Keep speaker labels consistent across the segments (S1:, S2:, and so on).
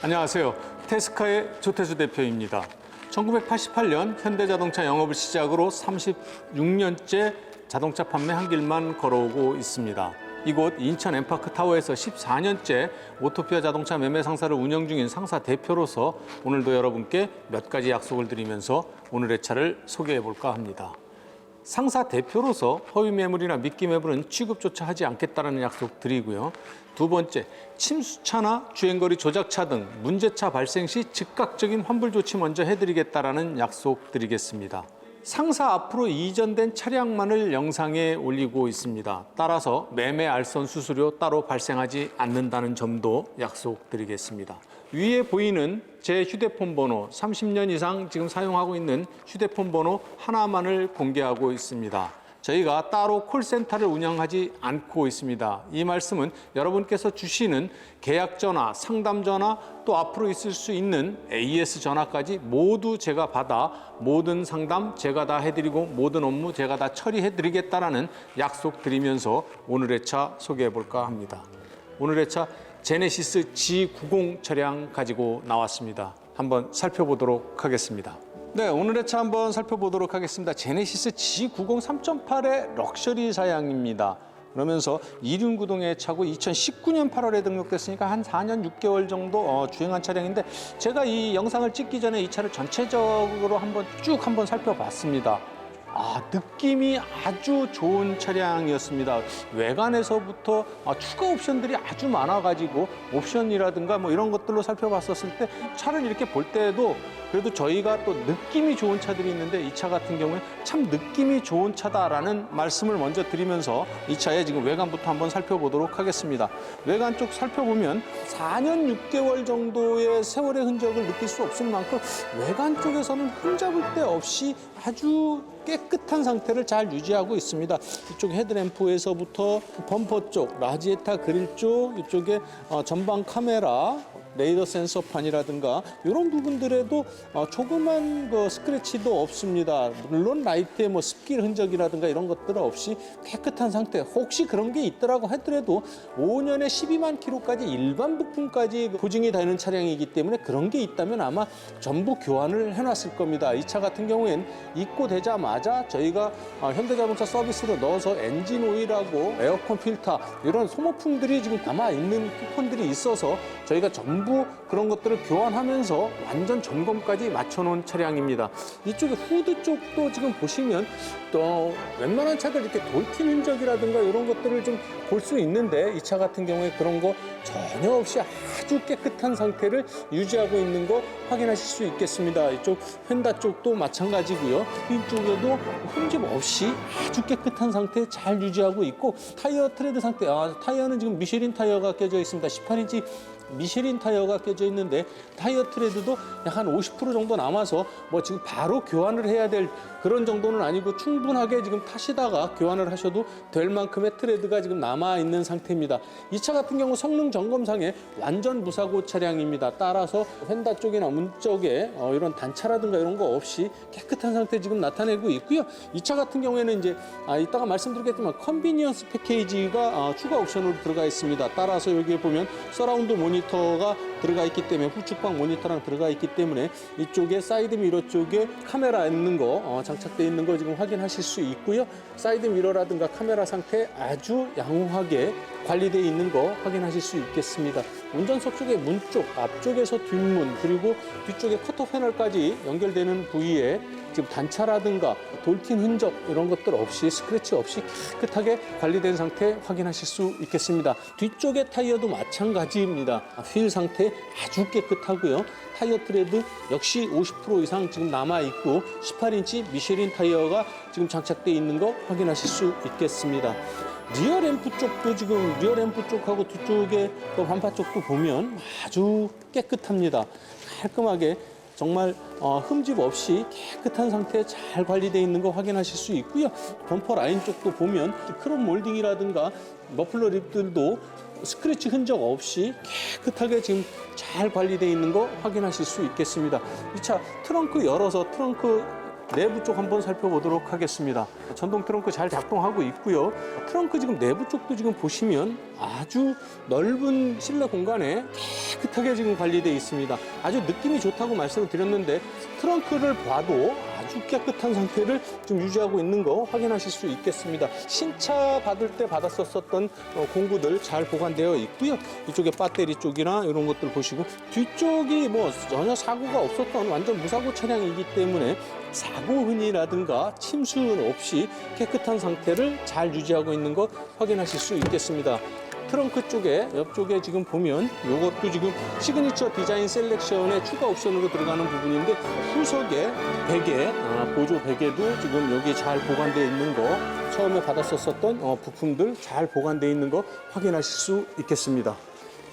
S1: 안녕하세요. 테스카의 조태수 대표입니다. 1988년 현대자동차 영업을 시작으로 36년째 자동차 판매 한 길만 걸어오고 있습니다. 이곳 인천 엠파크 타워에서 14년째 오토피아 자동차 매매 상사를 운영 중인 상사 대표로서 오늘도 여러분께 몇 가지 약속을 드리면서 오늘의 차를 소개해 볼까 합니다. 상사 대표로서 허위 매물이나 미끼 매물은 취급조차 하지 않겠다는 약속 드리고요. 두 번째, 침수차나 주행거리 조작차 등 문제차 발생 시 즉각적인 환불 조치 먼저 해드리겠다라는 약속 드리겠습니다. 상사 앞으로 이전된 차량만을 영상에 올리고 있습니다. 따라서 매매 알선 수수료 따로 발생하지 않는다는 점도 약속드리겠습니다. 위에 보이는 제 휴대폰 번호 30년 이상 지금 사용하고 있는 휴대폰 번호 하나만을 공개하고 있습니다. 저희가 따로 콜센터를 운영하지 않고 있습니다. 이 말씀은 여러분께서 주시는 계약 전화, 상담 전화, 또 앞으로 있을 수 있는 AS 전화까지 모두 제가 받아 모든 상담 제가 다 해드리고 모든 업무 제가 다 처리해드리겠다라는 약속 드리면서 오늘의 차 소개해 볼까 합니다. 오늘의 차 제네시스 G90 차량 가지고 나왔습니다. 한번 살펴보도록 하겠습니다. 네, 오늘의 차 한번 살펴보도록 하겠습니다. 제네시스 G90 3.8의 럭셔리 사양입니다. 그러면서 이륜구동의 차고 2019년 8월에 등록됐으니까 한 4년 6개월 정도 어, 주행한 차량인데 제가 이 영상을 찍기 전에 이 차를 전체적으로 한번 쭉 한번 살펴봤습니다. 아, 느낌이 아주 좋은 차량이었습니다. 외관에서부터 아, 추가 옵션들이 아주 많아가지고 옵션이라든가 뭐 이런 것들로 살펴봤었을 때 차를 이렇게 볼 때도 그래도 저희가 또 느낌이 좋은 차들이 있는데 이 차 같은 경우에 참 느낌이 좋은 차다라는 말씀을 먼저 드리면서 이 차의 지금 외관부터 한번 살펴보도록 하겠습니다. 외관 쪽 살펴보면 4년 6개월 정도의 세월의 흔적을 느낄 수 없을 만큼 외관 쪽에서는 흠잡을 데 없이 아주 깨끗한 상태를 잘 유지하고 있습니다. 이쪽 헤드램프에서부터 범퍼 쪽, 라지에타 그릴 쪽, 이쪽에 어, 전방 카메라, 레이더 센서판이라든가 이런 부분들에도 어, 조그만 그 스크래치도 없습니다. 물론 라이트의 뭐 습길 흔적이라든가 이런 것들 없이 깨끗한 상태. 혹시 그런 게 있더라고 하더라도 5년에 12만 킬로까지 일반 부품까지 보증이 되는 차량이기 때문에 그런 게 있다면 아마 전부 교환을 해놨을 겁니다. 이 차 같은 경우엔 입고되자마자 저희가 어, 현대자동차 서비스로 넣어서 엔진 오일하고 에어컨 필터 이런 소모품들이 지금 남아 있는 쿠폰들이 있어서 저희가 전부 그런 것들을 교환하면서 완전 점검까지 맞춰놓은 차량입니다. 이쪽에 후드 쪽도 지금 보시면 또 웬만한 차들 이렇게 돌킨 흔적이라든가 이런 것들을 좀 볼 수 있는데 이 차 같은 경우에 그런 거 전혀 없이 아주 깨끗한 상태를 유지하고 있는 거 확인하실 수 있겠습니다. 이쪽 펜다 쪽도 마찬가지고요. 이쪽에도 흠집 없이 아주 깨끗한 상태 잘 유지하고 있고 타이어 트레드 상태 아, 타이어는 지금 미쉐린 타이어가 껴져 있습니다. 18인치 미쉐린 타이어가 껴져 있는데 타이어 트레드도 약 한 50% 정도 남아서 뭐 지금 바로 교환을 해야 될 그런 정도는 아니고 충분하게 지금 타시다가 교환을 하셔도 될 만큼의 트레드가 지금 남아 있는 상태입니다. 이 차 같은 경우 성능 점검상에 완전 무사고 차량입니다. 따라서 휀다 쪽이나 문 쪽에 어, 이런 단차라든가 이런 거 없이 깨끗한 상태 지금 나타내고 있고요. 이 차 같은 경우에는 이제 아, 이따가 말씀드리겠지만 컨비니언스 패키지가 아, 추가 옵션으로 들어가 있습니다. 따라서 여기에 보면 서라운드 모니 터가 들어가 있기 때문에 후측방 모니터랑 들어가 있기 때문에 이쪽에 사이드 미러 쪽에 카메라 있는 거 어, 장착돼 있는 거 지금 확인하실 수 있고요. 사이드 미러라든가 카메라 상태 아주 양호하게 관리되어 있는 거 확인하실 수 있겠습니다. 운전석 쪽의 문 쪽, 앞쪽에서 뒷문, 그리고 뒤쪽에 커터 패널까지 연결되는 부위에 지금 단차라든가 돌킨 흔적 이런 것들 없이 스크래치 없이 깨끗하게 관리된 상태 확인하실 수 있겠습니다. 뒤쪽의 타이어도 마찬가지입니다. 휠 상태 아주 깨끗하고요. 타이어 트레드 역시 50% 이상 지금 남아 있고 18인치 미쉐린 타이어가 지금 장착되어 있는 거 확인하실 수 있겠습니다. 리어 램프 쪽도 지금 리어 램프 쪽하고 뒤쪽에 또 반파 쪽도 보면 아주 깨끗합니다. 깔끔하게 정말 어, 흠집 없이 깨끗한 상태에 잘 관리되어 있는 거 확인하실 수 있고요. 범퍼 라인 쪽도 보면 크롬 몰딩이라든가 머플러 립들도 스크래치 흔적 없이 깨끗하게 지금 잘 관리되어 있는 거 확인하실 수 있겠습니다. 이 차 트렁크 열어서 트렁크 내부 쪽 한번 살펴보도록 하겠습니다. 전동 트렁크 잘 작동하고 있고요. 트렁크 지금 내부 쪽도 지금 보시면 아주 넓은 실내 공간에 깨끗하게 지금 관리되어 있습니다. 아주 느낌이 좋다고 말씀을 드렸는데 트렁크를 봐도 아주 깨끗한 상태를 좀 유지하고 있는 거 확인하실 수 있겠습니다. 신차 받을 때 받았었던 어, 공구들 잘 보관되어 있고요. 이쪽에 배터리 쪽이나 이런 것들 보시고 뒤쪽이 뭐 전혀 사고가 없었던 완전 무사고 차량이기 때문에 사고 흔이라든가 침수는 없이 깨끗한 상태를 잘 유지하고 있는 거 확인하실 수 있겠습니다. 트렁크 쪽에 옆쪽에 지금 보면 이것도 지금 시그니처 디자인 셀렉션의 추가 옵션으로 들어가는 부분인데 후석에 베개 아, 보조 베개도 지금 여기 잘 보관되어 있는 거 처음에 받았었던 어, 부품들 잘 보관되어 있는 거 확인하실 수 있겠습니다.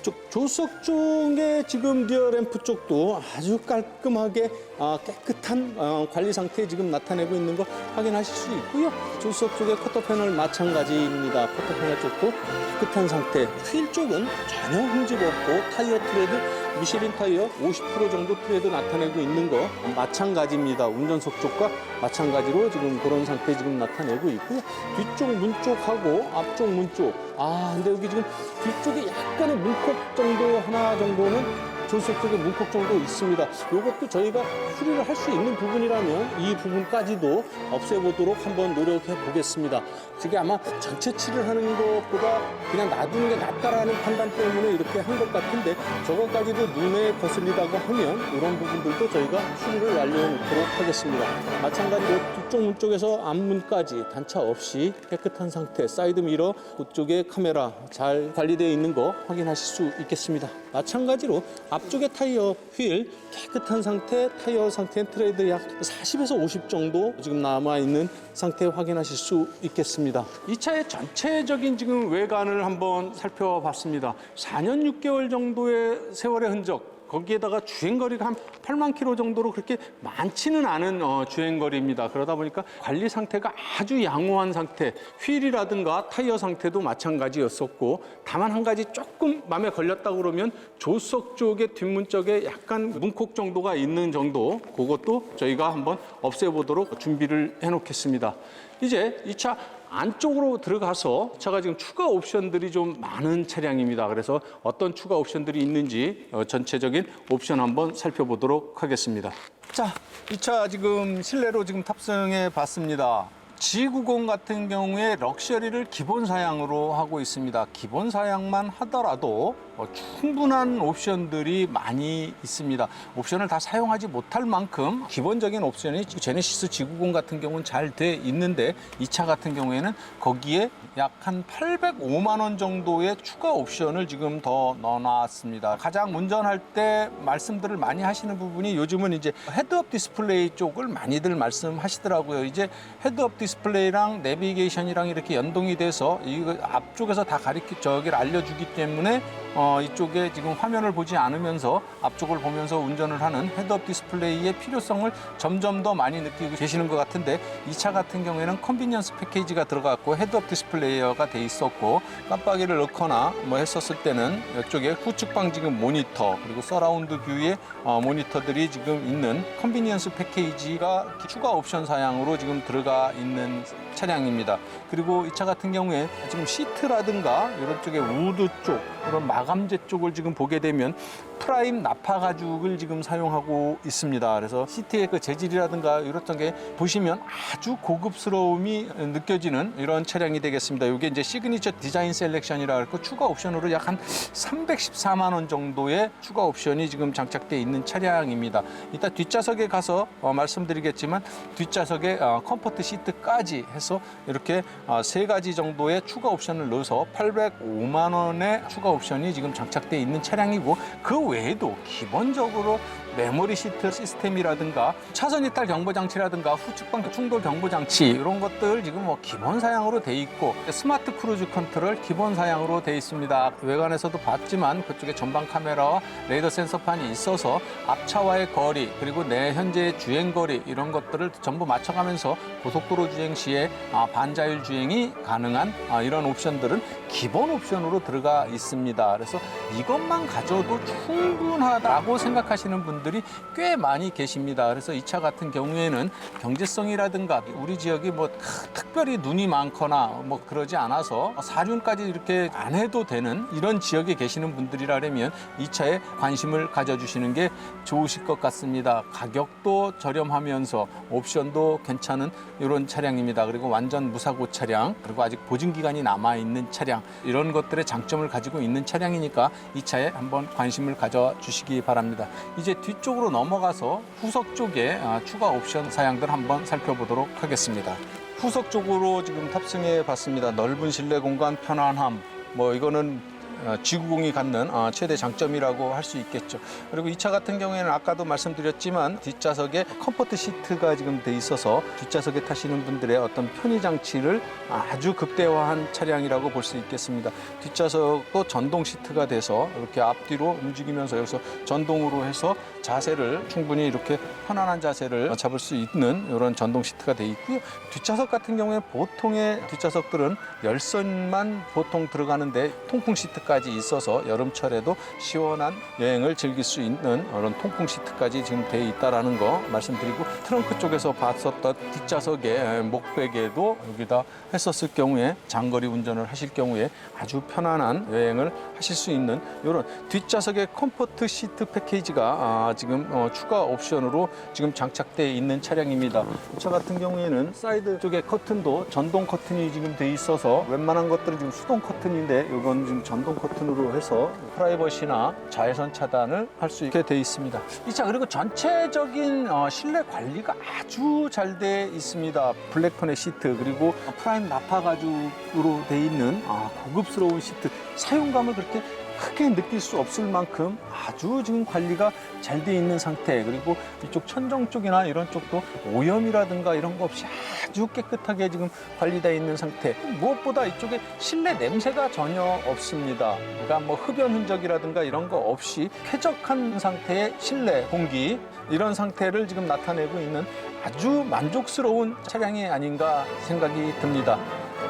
S1: 조- 조석 쪽에 지금 리어 램프 쪽도 아주 깔끔하게 아, 깨끗한 어, 관리 상태 지금 나타내고 있는 거 확인하실 수 있고요. 조석 쪽에 커터 패널 마찬가지입니다. 커터 패널 쪽도 깨끗한 상태. 휠 쪽은 전혀 흠집 없고 타이어 트레드 미쉐린 타이어 50% 정도 트레드 나타내고 있는 거 마찬가지입니다. 운전석 쪽과 마찬가지로 지금 그런 상태 지금 나타내고 있고요. 뒤쪽 문 쪽하고 앞쪽 문 쪽. 아, 근데 여기 지금 뒤쪽에 약간의 문콕 정도 하나 정도는 조수석 쪽에 문콕 정도 있습니다. 이것도 저희가 수리를 할 수 있는 부분이라면 이 부분까지도 없애보도록 한번 노력해 보겠습니다. 이게 아마 전체 칠을 하는 것보다 그냥 놔두는 게 낫다라는 판단 때문에 이렇게 한 것 같은데 저것까지도 눈에 거슬리다고 하면 이런 부분들도 저희가 수리를 완료해 놓도록 하겠습니다. 마찬가지로 뒤쪽 문 쪽에서 앞문까지 단차 없이 깨끗한 상태, 사이드 미러 그쪽에 카메라 잘 관리되어 있는 거 확인하실 수 있겠습니다. 마찬가지로 앞쪽에 타이어 휠 깨끗한 상태, 타이어 상태 트레이드 약 40에서 50 정도 지금 남아 있는 상태 확인하실 수 있겠습니다. 이 차의 전체적인 지금 외관을 한번 살펴봤습니다. 4년 6개월 정도의 세월의 흔적 거기에다가 주행거리가 한 8만 킬로 정도로 그렇게 많지는 않은 어, 주행거리입니다. 그러다 보니까 관리 상태가 아주 양호한 상태, 휠이라든가 타이어 상태도 마찬가지였었고 다만 한 가지 조금 마음에 걸렸다 그러면 조수석 쪽에 뒷문 쪽에 약간 문콕 정도가 있는 정도 그것도 저희가 한번 없애보도록 준비를 해놓겠습니다. 이제 이 차 안쪽으로 들어가서 차가 지금 추가 옵션들이 좀 많은 차량입니다. 그래서 어떤 추가 옵션들이 있는지 어, 전체적인 옵션 한번 살펴보도록 하겠습니다. 자, 이 차 지금 실내로 지금 탑승해 봤습니다. G90 같은 경우에 럭셔리를 기본 사양으로 하고 있습니다. 기본 사양만 하더라도 어, 충분한 옵션들이 많이 있습니다. 옵션을 다 사용하지 못할 만큼 기본적인 옵션이 제네시스 G90 같은 경우는 잘 돼 있는데 이 차 같은 경우에는 거기에 약 한 805만 원 정도의 추가 옵션을 지금 더 넣어놨습니다. 가장 운전할 때 말씀들을 많이 하시는 부분이 요즘은 이제 헤드업 디스플레이 쪽을 많이들 말씀하시더라고요. 이제 헤드업 디스플레이 랑 내비게이션이랑 이렇게 연동이 돼서 이거 앞쪽에서 다 가리키 저기를 알려주기 때문에 어, 이쪽에 지금 화면을 보지 않으면서 앞쪽을 보면서 운전을 하는 헤드업 디스플레이의 필요성을 점점 더 많이 느끼고 계시는 것 같은데 이 차 같은 경우에는 컨비니언스 패키지가 들어갔고 헤드업 디스플레이어가 돼 있었고 깜빡이를 넣거나 뭐 했었을 때는 이쪽에 후측방 지금 모니터 그리고 서라운드 뷰의 어, 모니터들이 지금 있는 컨비니언스 패키지가 추가 옵션 사양으로 지금 들어가 있는 차량입니다. 그리고 이 차 같은 경우에 지금 시트라든가 이런 쪽에 우드 쪽 이런 마감재 쪽을 지금 보게 되면 프라임 나파 가죽을 지금 사용하고 있습니다. 그래서 시트의 그 재질이라든가 이런 게 보시면 아주 고급스러움이 느껴지는 이런 차량이 되겠습니다. 이게 이제 시그니처 디자인 셀렉션이라 할고 추가 옵션으로 약 한 314만 원 정도의 추가 옵션이 지금 장착되어 있는 차량입니다. 이따 뒷좌석에 가서 어, 말씀드리겠지만 뒷좌석에 어, 컴포트 시트까지 해서 이렇게 어, 세 가지 정도의 추가 옵션을 넣어서 805만 원의 추가 옵션이 지금 장착되어 있는 차량이고 그 외에도 기본적으로 메모리 시트 시스템이라든가 차선 이탈 경보 장치라든가 후측방 충돌 경보 장치 이런 것들 지금 뭐 기본 사양으로 돼 있고 스마트 크루즈 컨트롤 기본 사양으로 돼 있습니다. 외관에서도 봤지만 그쪽에 전방 카메라와 레이더 센서판이 있어서 앞차와의 거리 그리고 내 현재의 주행 거리 이런 것들을 전부 맞춰가면서 고속도로 주행 시에 아, 반자율 주행이 가능한 아, 이런 옵션들은 기본 옵션으로 들어가 있습니다. 그래서 이것만 가져도 충분하다고 생각하시는 분들 이 꽤 많이 계십니다. 그래서 이 차 같은 경우에는 경제성이라든가 우리 지역이 뭐 크- 특별히 눈이 많거나 뭐 그러지 않아서 사륜까지 이렇게 안 해도 되는 이런 지역에 계시는 분들이라면 이 차에 관심을 가져주시는 게 좋으실 것 같습니다. 가격도 저렴하면서 옵션도 괜찮은 이런 차량입니다. 그리고 완전 무사고 차량 그리고 아직 보증 기간이 남아 있는 차량 이런 것들의 장점을 가지고 있는 차량이니까 이 차에 한번 관심을 가져 주시기 바랍니다. 이제 뒤 쪽으로 넘어가서 후석 쪽에 아, 추가 옵션 사양들 한번 살펴보도록 하겠습니다. 후석 쪽으로 지금 탑승해 봤습니다. 넓은 실내 공간, 편안함. 뭐 이거는 어, G90이 갖는 어, 최대 장점이라고 할 수 있겠죠. 그리고 이 차 같은 경우에는 아까도 말씀드렸지만 뒷좌석에 컴포트 시트가 지금 돼 있어서 뒷좌석에 타시는 분들의 어떤 편의 장치를 아주 극대화한 차량이라고 볼 수 있겠습니다. 뒷좌석도 전동 시트가 돼서 이렇게 앞뒤로 움직이면서 여기서 전동으로 해서 자세를 충분히 이렇게 편안한 자세를 잡을 수 있는 이런 전동 시트가 돼 있고요. 뒷좌석 같은 경우에 보통의 뒷좌석들은 열선만 보통 들어가는데 통풍 시트 까지 있어서 여름철에도 시원한 여행을 즐길 수 있는 그런 통풍 시트까지 지금 돼 있다라는 거 말씀드리고 트렁크 쪽에서 봤었던 뒷좌석에 목베개도 여기다 했었을 경우에 장거리 운전을 하실 경우에 아주 편안한 여행을 하실 수 있는 이런 뒷좌석의 컴포트 시트 패키지가 아, 지금 어, 추가 옵션으로 지금 장착되어 있는 차량입니다. 이차 같은 경우에는 사이드 쪽에 커튼도 전동 커튼이 지금 돼 있어서 웬만한 것들은 지금 수동 커튼인데 이건 지금 전동 커튼으로 해서 프라이버시나 자외선 차단을 할 수 있게 돼 있습니다. 이 차 그리고 전체적인 어, 실내 관리가 아주 잘 돼 있습니다. 블랙톤의 시트 그리고 프라임 나파 가죽으로 돼 있는 아, 고급스러운 시트 사용감을 그렇게 크게 느낄 수 없을 만큼 아주 지금 관리가 잘 돼 있는 상태 그리고 이쪽 천정 쪽이나 이런 쪽도 오염이라든가 이런 거 없이 아주 깨끗하게 지금 관리되어 있는 상태 무엇보다 이쪽에 실내 냄새가 전혀 없습니다 그러니까 뭐 흡연 흔적이라든가 이런 거 없이 쾌적한 상태의 실내 공기 이런 상태를 지금 나타내고 있는 아주 만족스러운 차량이 아닌가 생각이 듭니다.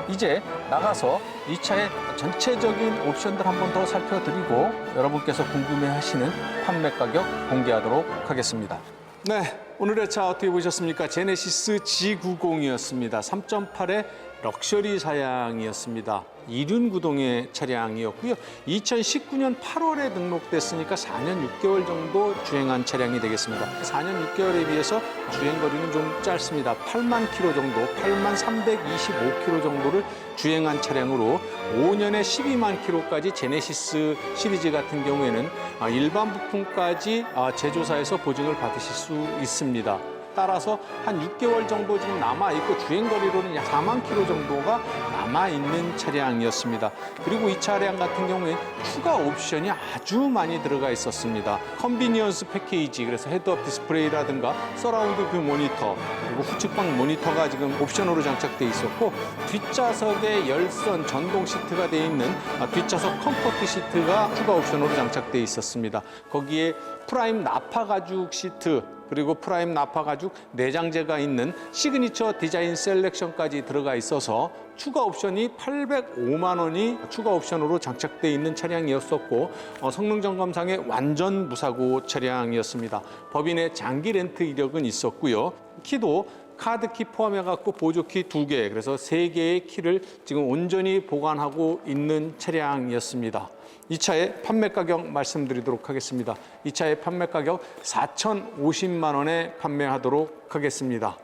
S1: 이제 나가서 이 차의 전체적인 옵션들 한번 더 살펴드리고 여러분께서 궁금해하시는 판매 가격 공개하도록 하겠습니다. 네, 오늘의 차 어떻게 보셨습니까? 제네시스 G90이었습니다. 3.8의 럭셔리 사양이었습니다. 이륜 구동의 차량이었고요. 2019년 8월에 등록됐으니까 4년 6개월 정도 주행한 차량이 되겠습니다. 4년 6개월에 비해서 주행 거리는 좀 짧습니다. 8만 킬로 정도, 8만 325 킬로 정도를 주행한 차량으로 5년에 12만 킬로까지 제네시스 시리즈 같은 경우에는 아, 일반 부품까지 아, 제조사에서 보증을 받으실 수 있습니다. 따라서 한 6개월 정도 지금 남아 있고 주행 거리로는 약 4만 킬로 정도가 남아 있는 차량이었습니다. 그리고 이 차량 같은 경우에 추가 옵션이 아주 많이 들어가 있었습니다. 컨비니언스 패키지 그래서 헤드업 디스플레이라든가 서라운드 뷰 모니터 그리고 후측방 모니터가 지금 옵션으로 장착돼 있었고 뒷좌석에 열선 전동 시트가 돼 있는 아, 뒷좌석 컴포트 시트가 추가 옵션으로 장착돼 있었습니다. 거기에 프라임 나파 가죽 시트 그리고 프라임 나파 가죽 내장재가 있는 시그니처 디자인 셀렉션까지 들어가 있어서 추가 옵션이 805만 원이 추가 옵션으로 장착돼 있는 차량이었었고 어, 성능 점검상의 완전 무사고 차량이었습니다. 법인의 장기 렌트 이력은 있었고요. 키도 카드키 포함해 갖고 보조키 두 개, 그래서 세 개의 키를 지금 온전히 보관하고 있는 차량이었습니다. 이 차의 판매 가격 말씀드리도록 하겠습니다. 이 차의 판매 가격 4,050만 원에 판매하도록 하겠습니다.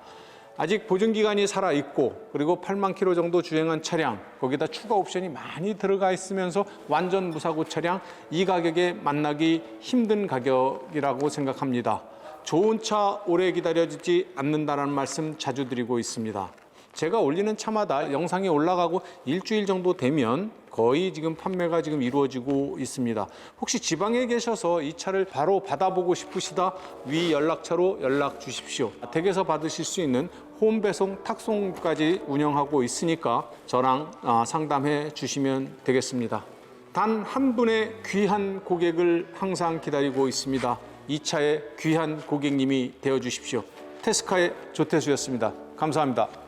S1: 아직 보증 기간이 살아 있고 그리고 8만 킬로 정도 주행한 차량 거기다 추가 옵션이 많이 들어가 있으면서 완전 무사고 차량 이 가격에 만나기 힘든 가격이라고 생각합니다. 좋은 차 오래 기다려지지 않는다라는 말씀 자주 드리고 있습니다. 제가 올리는 차마다 영상이 올라가고 일주일 정도 되면 거의 지금 판매가 지금 이루어지고 있습니다. 혹시 지방에 계셔서 이 차를 바로 받아보고 싶으시다 위 연락처로 연락 주십시오. 댁에서 받으실 수 있는 홈 배송, 탁송까지 운영하고 있으니까 저랑 아, 상담해 주시면 되겠습니다. 단 한 분의 귀한 고객을 항상 기다리고 있습니다. 이 차의 귀한 고객님이 되어 주십시오. 테스카의 조태수였습니다. 감사합니다.